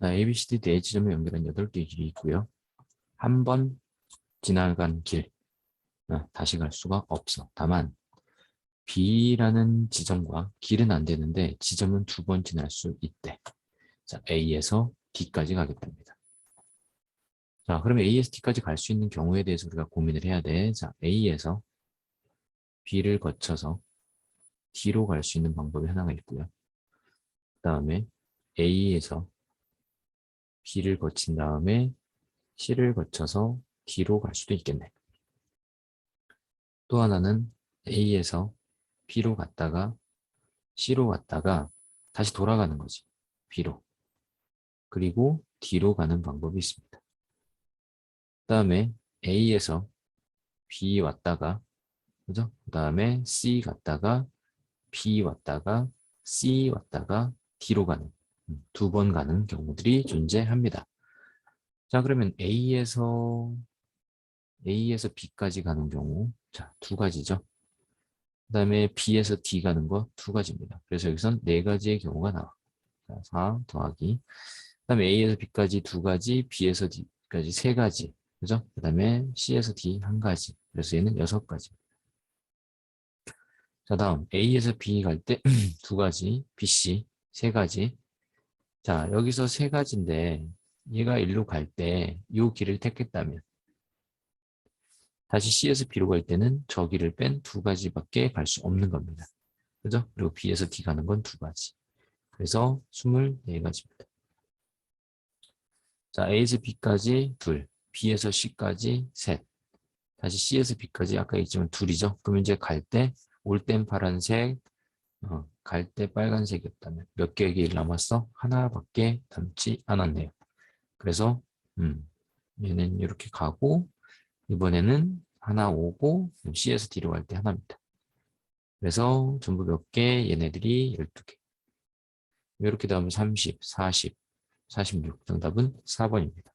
자, A, B, C, D, D, H점을 연결한 8개의 길이 있고요. 한 번 지나간 길, 어, 다시 갈 수가 없어. 다만 B라는 지점과 길은 안 되는데 지점은 두 번 지날 수 있대. 자, A에서 D까지 가겠답니다. 자, 그러면 A에서 D까지 갈 수 있는 경우에 대해서 우리가 고민을 해야 돼. 자, A에서 B를 거쳐서 D로 갈 수 있는 방법이 하나가 있고요. 그 다음에 A에서 B를 거친 다음에 C를 거쳐서 D로 갈 수도 있겠네. 또 하나는 A에서 B로 갔다가 C로 갔다가 다시 돌아가는 거지. B로. 그리고 D로 가는 방법이 있습니다. 그 다음에 A에서 B 왔다가 그죠? 그 다음에 C 갔다가 B 왔다가 C 왔다가 D로 가는 두 번 가는 경우들이 존재합니다. 자 그러면 A에서 A에서 B까지 가는 경우 자두 가지죠. 그 다음에 B에서 D 가는 거 두 가지입니다. 그래서 여기선 네 가지의 경우가 나와. 자, 4 더하기 그 다음에 A에서 B까지 두 가지, B에서 D까지 세 가지 그죠? 그 다음에 C에서 D 한 가지 그래서 얘는 여섯 가지 자 다음 A에서 B 갈 때 두 가지, B, C 세 가지 자 여기서 세 가지인데 얘가 일로 갈 때 이 길을 택했다면 다시 C에서 B로 갈 때는 저 길을 뺀 두 가지밖에 갈 수 없는 겁니다. 그죠? 그리고 B에서 D 가는 건 두 가지. 그래서 24가지입니다. 자, A에서 B까지 둘, B에서 C까지 셋, 다시 C에서 B까지 아까 얘기했지만 둘이죠. 그러면 이제 갈 때 올 땐 파란색, 어, 갈 때 빨간색이었다면 몇 개의 길 남았어? 하나밖에 남지 않았네요. 그래서 음, 얘는 이렇게 가고 이번에는 하나 오고 C에서 D로 갈 때 하나입니다. 그래서 전부 몇 개? 얘네들이 12개. 이렇게 나오면 30, 40, 46. 정답은 4번입니다.